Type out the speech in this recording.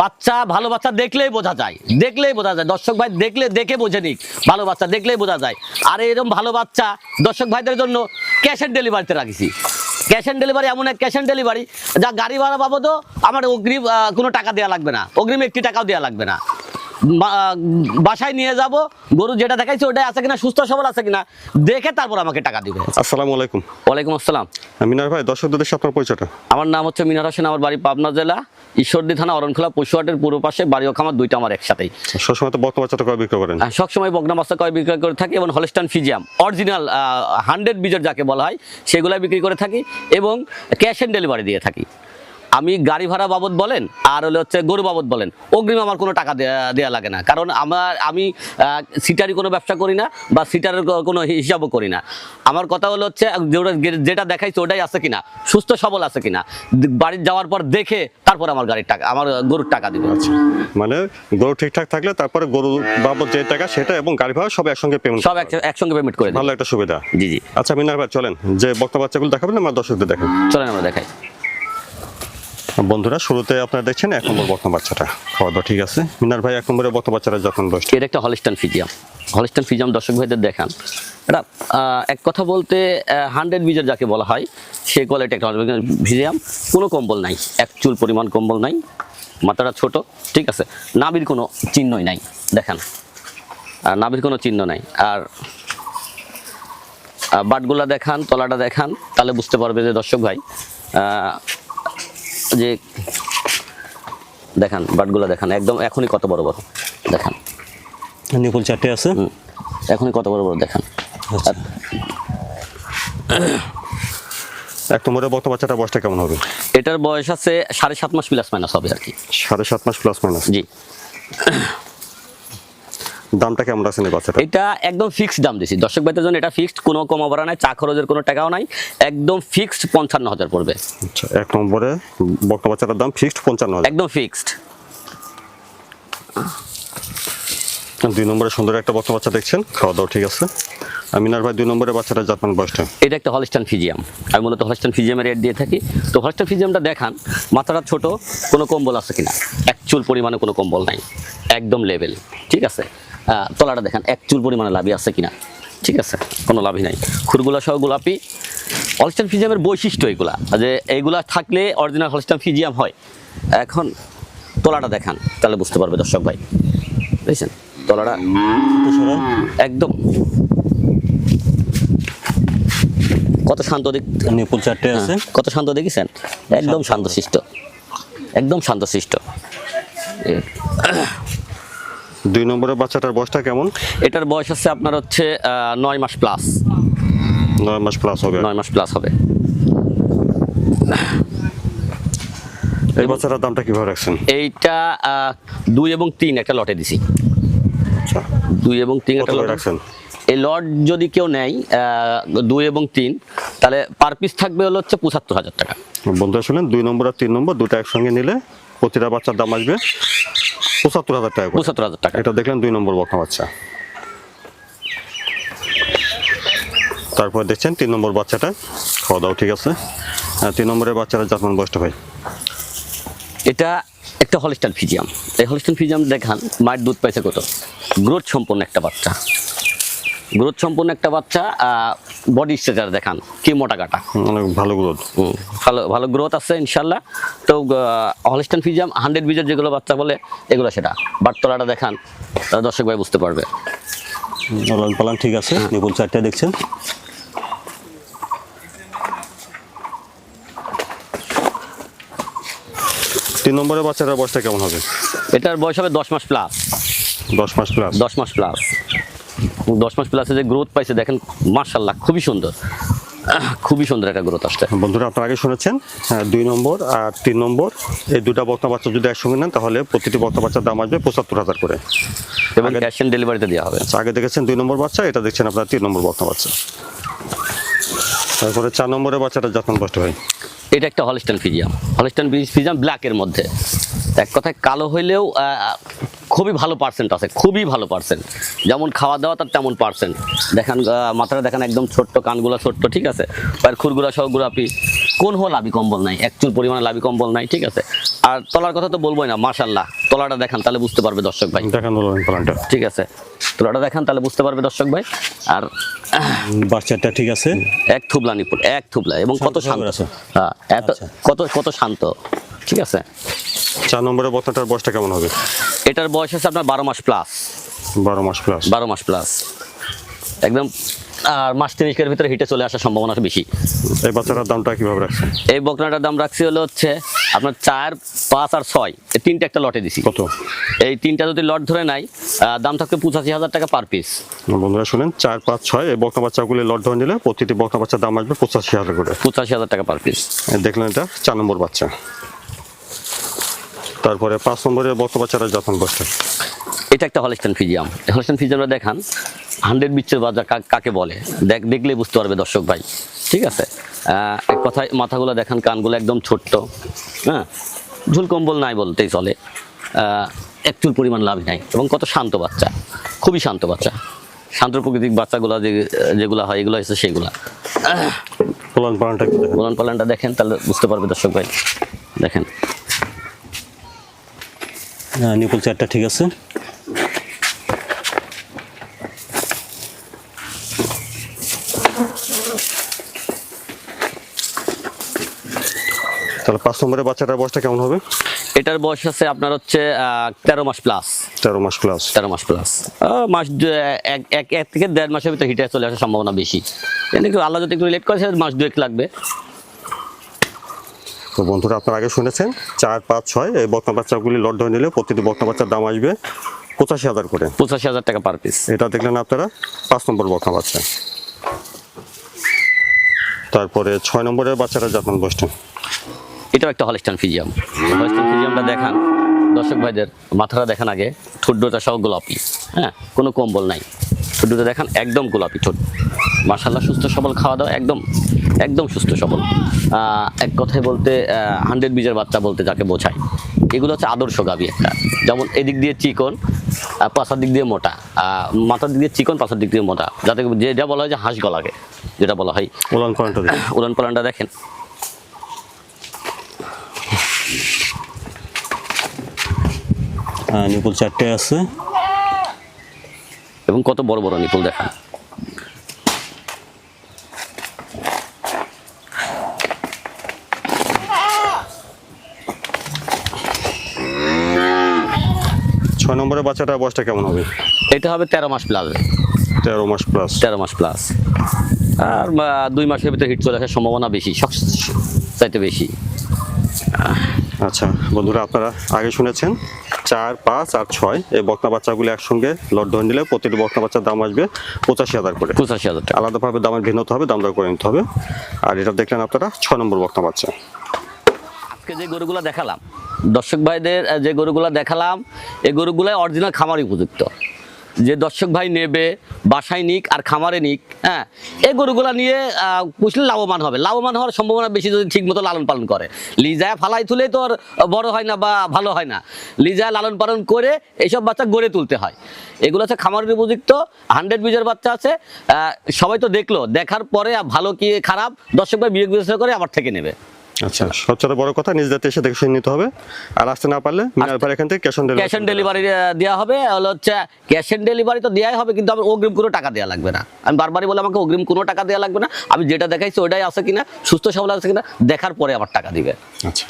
বাচ্চা ভালো বাচ্চা দেখলেই বোঝা যায়। দেখলেই বোঝা যায়। দর্শক ভাই দেখলে দেখে বোঝে নিক। ভালো বাচ্চা দেখলেই বোঝা যায়। আর এরকম ভালো বাচ্চা দর্শক ভাইদের জন্য ক্যাশ অন ডেলিভারিতে রাখিছি। ক্যাশ অন ডেলিভারি এমন এক ক্যাশ অন ডেলিভারি যা গাড়ি ভাড়া বাবদও আমার অগ্রিম কোনো টাকা দেওয়া লাগবে না। অগ্রিম একটি টাকাও দেওয়া লাগবে না। বাসায় নিয়ে যাব গরু যেটা দেখাইছে ওটাই আছে কিনা সুস্থ সবল আছে কিনা দেখে তারপর আমাকে টাকা দিবে। আসসালামু আলাইকুম। ওয়ালাইকুম আসসালাম। মিনার ভাই দর্শকদের দেশে আপনার পরিচয়টা। আমার নাম হচ্ছে মিনার হোসেন আমার বাড়ি পাবনা জেলা। ঈশ্বরদী থানা অরণখোলা পশুহাটের পূর্ব পাশে বাড়ি খামার দুইটা আমার একসাথেই। সবসময় তো বক্ত বাচ্চাটা করে বিক্রয় করেন? সবসময় বগনা বাচ্চা কয় বিক্রয় করে থাকি এবং হলস্টান ফিজিয়াম অরিজিনাল হান্ড্রেড বিজর যাকে বলা হয় সেগুলাই বিক্রি করে থাকি এবং ক্যাশ অ্যান্ড ডেলিভারি দিয়ে থাকি। আমি গাড়ি ভাড়া বাবদ বলেন আর হলে হচ্ছে গরু বাবদ বলেন অগ্রিম আমার কোনো টাকা দেয়া- দেয়া লাগে না। কারণ আমার আমি সিটারি কোনো ব্যবসা করি না বা সিটারের কোনো হিসাবও করি না। আমার কথা হলো হচ্ছে যেটা- দেখাইছে ওটাই আছে কিনা সুস্থ সবল আছে কিনা। বাড়ি যাওয়ার পর দেখে তারপর আমার গাড়ির টাকা আমার গরুর টাকা দিবে। মানে গরু ঠিকঠাক থাকলে তারপরে গরু বাবদ যে টাকা সেটা এবং গাড়ি ভাড়া সব একসঙ্গে পেমেন্ট সব একসঙ্গে পেমেন্ট করে ভালো একটা সুবিধা। জি জি। আচ্ছা মিনার ভাই চলেন। যে বক্তা বাচ্চাগুলো দেখাবেন আমার দর্শকদের দেখেন চলেন আমরা দেখাই। বন্ধুরা, শুরুতে আপনারা দেখছেন এক নম্বর বক্তা বাচ্চাটা খাওয়া দাওয়া ঠিক আছে? মিনার ভাই, এক নম্বরে বক্তা বাচ্চারা যখন বসছে এটা একটা হলিস্টান ফিজিয়াম হলিস্টান ফিজিয়াম দর্শক ভাইদের দেখান। এটা এক কথা বলতে হান্ড্রেড বিজের যাকে বলা হয় সেই কোয়ালিটি একটা ফিজিয়াম কোনো কম্বল নাই, এক চুল পরিমাণ কম্বল নাই, মাথাটা ছোট, ঠিক আছে? নাবির কোনো চিহ্নই নাই, দেখেন। নাবির কোনো চিহ্ন নাই। আর বাটগুলা দেখান, তলাটা দেখান, তাহলে বুঝতে পারবে যে দর্শক ভাই যে দেখান বাটগুলা দেখান একদম এখনই কত বড় বড় দেখান। নিপুল চারটে আছে? এখনই কত বড় বড় দেখান। আর এক নম্বরে বক্ত বাচ্চাটা বয়সটা কেমন হবে? এটার বয়স আছে সাড়ে সাত মাস প্লাস মাইনাস হবে আর কি। সাড়ে সাত মাস প্লাস মাইনাস জি। দামটা কেমন এই বাচ্চাটা এটা একদম ফিক্সড দাম দিছি। দর্শক ভাইদের জন্য এটা ফিক্সড কোনো কমাবরা নাই চা খরচের কোনো টাকাও নাই একদম ফিক্সড পঞ্চান্ন হাজার পড়বে। আচ্ছা এক নম্বরে বক্তা বাচ্চাটার দাম ফিক্সড পঞ্চান্ন হাজার। একদম ফিক্সড দুই নম্বরে সুন্দর একটা বক্তা বাচ্চা দেখছেন খাওয়া দাওয়া ঠিক আছে। আর মিনার ভাই দুই নম্বরে বাচ্চাটা জাতমান বয়সটা? এটা একটা হলিস্টান ফিজিয়াম আমি মূলত হলিস্টান ফিজিয়ামের রেট দিয়ে থাকি। তো হলিস্টান ফিজিয়ামটা দেখান মাথাটা ছোট কোনো কম্বল আছে কিনা? এক চুল পরিমাণে কোনো কম্বল নাই। একদম লেভেল ঠিক আছে? তলাটা দেখান এক চুল পরিমাণে লাভি আছে কিনা। ঠিক আছে কোনো লাভই নাই। খুরগুলা সহ গোলাপি। হলিস্টান ফিজিয়ামের বৈশিষ্ট্য এগুলা যে এইগুলা থাকলে অরিজিনাল হলিস্টান ফিজিয়াম হয়। এখন তলাটা দেখান তাহলে বুঝতে পারবে দর্শক ভাই। বুঝছেন তলাটা একদম। কত শান্ত দিক? নিপুল চারটে আছে। হ্যাঁ, কত শান্ত দেখেছেন? একদম শান্তশিষ্ট। একদম শান্তশিষ্ট। দুই নম্বরের বাচ্চাটার বয়সটা কেমন? এটার বয়স আছে আপনার হচ্ছে নয় মাস প্লাস নয় মাস প্লাস হবে। নয় মাস প্লাস হবে। এই বাচ্চাটার দামটা কীভাবে রাখছেন? এইটা দুই এবং তিন একটা লটে দিছি। আচ্ছা। দুই এবং তিন একটা লটে। রাখছেন? এই লট যদি কেউ নেয় দুই এবং তিন তাহলে পার পিস থাকবে হলো হচ্ছে পঁচাত্তর হাজার টাকা। বন্ধুরা শুনলেন দুই নম্বর আর তিন নম্বর দুটো একসঙ্গে নিলে প্রতিটা বাচ্চার দাম আসবে পঁচাত্তর হাজার টাকা। পঁচাত্তর হাজার টাকা। এটা দেখলেন দুই নম্বর বকনা বাচ্চা। তারপর দেখছেন তিন নম্বর বাচ্চাটা। খাওয়া দাও ঠিক আছে। আর তিন নম্বরের বাচ্চাটা জাতমান বয়সটা ভাই। এটা একটা হলিস্টান ফিজিয়াম। এই হলিস্টান ফিজিয়াম দেখান মায়ের দুধ পাইছে কত? গ্রোথ সম্পন্ন একটা বাচ্চা। গ্রোথ সম্পন্ন একটা বাচ্চা বডি স্ট্রাকচার দেখান কি মোটা কাটা। অনেক ভালো গ্রোথ ভালো ভালো গ্রোথ আছে ইনশাল্লাহ তো হলিস্টান ফিজিয়াম হান্ড্রেড বিজের যেগুলো বাচ্চা বলে এগুলো সেটা। বাটতলাটা দেখান দর্শক ভাই বুঝতে পারবে। লালন পালান ঠিক আছে নিপুল চারটে দেখছেন। তিন নম্বরের বাচ্চাটার বয়সটা কেমন হবে? এটার বয়স হবে দশ মাস প্লাস দশ মাস প্লাস দশ মাস প্লাস দশ মাস প্লাসে যে গ্রোথ পাইছে দেখেন মার্শাল্লাহ খুবই সুন্দর। খুবই সুন্দর একটা গ্রোথ আসছে। বন্ধুরা আপনারা আগে শুনেছেন দুই নম্বর আর তিন নম্বর। এই দুটা বক্তা বাচ্চা যদি একসঙ্গে নেন তাহলে প্রতিটি বক্তা বাচ্চার দাম আসবে পঁচাত্তর হাজার করে। এবং ক্যাশ অন ডেলিভারিতে দেওয়া হবে। আচ্ছা, আগে দেখেছেন দুই নম্বর বাচ্চা এটা দেখছেন আপনার তিন নম্বর বক্তা বাচ্চা। তারপরে চার নম্বরের বাচ্চাটা যত্ন কষ্ট হয় এটা একটা হলিস্টান ফিজিয়াম হলিস্টান ফিজিয়াম ব্ল্যাকের মধ্যে। এক কথায় কালো হইলেও খুবই ভালো পার্সেন্ট আছে, খুবই ভালো পার্সেন্ট যেমন খাওয়া দাওয়া, তার তেমন পার্সেন্ট দেখেন মাথাটা দেখেন একদম ছোট্ট, কানগুলো ছোট্ট, ঠিক আছে? পায়ের খুরগুলা সহ গুলাপি কোন হো লাভি কম্বল নাই? একচুল পরিমাণে লাভি কম্বল নাই ঠিক আছে? আর তলার কথা তো বলবোই না মাশাল্লাহ তলাটা দেখান তাহলে বুঝতে পারবে দর্শক ভাই। দেখান পালানটা ঠিক আছে। তলাটা দেখান তাহলে বুঝতে পারবে দর্শক ভাই। আর বাচ্চাটা ঠিক আছে? এক থুবলা নিপুল এক থুবলা এবং কত শান্ত। হ্যাঁ এত কত কত শান্ত ঠিক আছে? চার নম্বরের বক্তাটার বয়সটা কেমন হবে? এটার বয়স আছে আপনার বারো মাস প্লাস বারো মাস প্লাস বারো মাস প্লাস একদম আর মাস তিরিশের ভিতরে হিটে চলে আসার সম্ভাবনা বেশি। এই বাচ্চাটার দামটা কীভাবে রাখছেন? এই বকনাটার দাম রাখছি হলো হচ্ছে আপনার চার পাঁচ আর ছয়। এই তিনটা একটা লটে দিছি। কত? এই তিনটা যদি লট ধরে নাই দাম থাকবে পঁচাশি হাজার টাকা পার পিস বন্ধুরা শুনেন চার পাঁচ ছয় এই বকনা বাচ্চাগুলি লট ধরে নিলে প্রতিটি বকনা বাচ্চার দাম আসবে পঁচাশি হাজার করে। পঁচাশি হাজার টাকা পার পিস দেখলেন এটা চার নম্বর বাচ্চা। তারপরে পাঁচ নম্বরের বকনা বাচ্চারা যত্ন বসছে এটা একটা হলিস্টান ফিজিয়াম হলিস্টান ফিজিয়ামটা দেখান হান্ড্রেড বিচ্ছের বাজার কাকে বলে দেখ দেখলেই বুঝতে পারবে দর্শক ভাই। ঠিক আছে? এক কথায় মাথাগুলো দেখান কানগুলো একদম ছোট্ট। হ্যাঁ? ঝুল কম্বল নাই বলতেই চলে। একচুল পরিমাণ লাভ নাই এবং কত শান্ত বাচ্চা। খুবই শান্ত বাচ্চা। শান্ত প্রকৃতিক বাচ্চাগুলো যে যেগুলো হয় এগুলো হচ্ছে সেগুলা। পোলান পালানটা দেখেন। পালনটা দেখেন তাহলে বুঝতে পারবে দর্শক ভাই। দেখেন। হ্যাঁ নিপুল চারটা ঠিক আছে। তাহলে পাঁচ নম্বরের বাচ্চাটার বয়সটা কেমন হবে? এটার বয়স আছে আপনার হচ্ছে তেরো মাস প্লাস তেরো মাস প্লাস তেরো মাস প্লাস মাস এক এক এক থেকে দেড় মাসের ভিতরে হিটে চলে আসার সম্ভাবনা বেশি। একটু আল্লাহ যদি একটু লেট করে সেটা মাস দুয়েক লাগবে। তো বন্ধুরা আপনারা আগে শুনেছেন চার পাঁচ ছয় এই বকনা বাচ্চাগুলি লট ধরে নিলে প্রতিটি বকনা বাচ্চার দাম আসবে পঁচাশি হাজার করে। পঁচাশি হাজার টাকা পার পিস এটা দেখলেন আপনারা পাঁচ নম্বর বকনা বাচ্চা। তারপরে ছয় নম্বরের বাচ্চারা যত্ন বসছেন এটাও একটা হলিস্টান ফিজিয়াম। হলিস্টান ফিজিয়ামটা দেখান। দর্শক ভাইদের মাথাটা দেখান আগে। ঠোঁটটা সহ গোলাপি হ্যাঁ? কোনো কম্বল নাই। ঠোঁটটা দেখান একদম গোলাপি ঠোঁট। মার্শাল্লাহ সুস্থ সবল খাওয়া দাওয়া একদম একদম সুস্থ সবল। এক কথায় বলতে হান্ড্রেড বীজের বাচ্চা বলতে যাকে বোঝায়। এগুলো হচ্ছে আদর্শ গাবি একটা। যেমন এদিক দিয়ে চিকন আর পাশার দিক দিয়ে মোটা। মাথার দিক দিয়ে চিকন পাশার দিক দিয়ে মোটা। যাতে যেটা বলা হয় যে হাঁস গলাকে যেটা বলা হয়। উলান পালানটা উড়ান পালানটা দেখেন। নিপুল চারটে আছে। এবং কত বড় বড় নিপুল দেখান? ছয় নম্বরের বাচ্চাটার বয়সটা কেমন হবে? এটা হবে তেরো মাস প্লাস তেরো মাস প্লাস তেরো মাস প্লাস আর দুই মাসের ভিতরে হিট চলে আসার সম্ভাবনা বেশি সব চাইতে বেশি। আচ্ছা বন্ধুরা আপনারা আগে শুনেছেন চার পাঁচ আর ছয়। এই বকনা বাচ্চাগুলি একসঙ্গে লট ধরে নিলে প্রতিটি বকনা বাচ্চার দাম আসবে পঁচাশি হাজার করে। পঁচাশি হাজার টাকা। আলাদাভাবে দামের ভিন্নতা হবে দাম দর করে নিতে হবে। আর এটা দেখলেন আপনারা ছয় নম্বর বকনা বাচ্চা। আজকে যে গরুগুলো দেখালাম দর্শক ভাইদের যে গরুগুলো দেখালাম এই গরুগুলো অরিজিনাল খামার উপযুক্ত। যে দর্শক ভাই নেবে, বাসায় নিক আর খামারে নিক হ্যাঁ এই গরুগুলো নিয়ে পুষলে লাভবান হবে। লাভবান হওয়ার সম্ভাবনা বেশি যদি ঠিক মতো লালন পালন করে। লিজায় ফালাই তুলে তো বড় হয় না বা ভালো হয় না। লিজায় লালন পালন করে এইসব বাচ্চা গড়ে তুলতে হয়। এগুলো হচ্ছে খামারের উপযুক্ত হান্ড্রেড বীজের বাচ্চা আছে। সবাই তো দেখল, দেখার পরে ভালো কি খারাপ, দর্শক ভাই বিবেক বিবেচনা করে আবার থেকে নেবে। আচ্ছা। সবচেয়ে বড় কথা নিজ দায়িত্বে এসে দেখে শুনে নিতে হবে। আর আসতে না পারলে মিনার ভাই এখান থেকে cash on cash on delivery দেওয়া হবে। হলো হচ্ছে ক্যাশ অন ডেলিভারি তো দেওয়াই হবে কিন্তু আমার অগ্রিম কোনো টাকা দেওয়া লাগবে না। আমি বারবারই বলে আমাকে অগ্রিম কোনো টাকা দেওয়া লাগবে না। আমি যেটা দেখাইছি ওটাই আছে কিনা সুস্থ সবল আছে কিনা দেখার পরে আবার টাকা দিবে। আচ্ছা।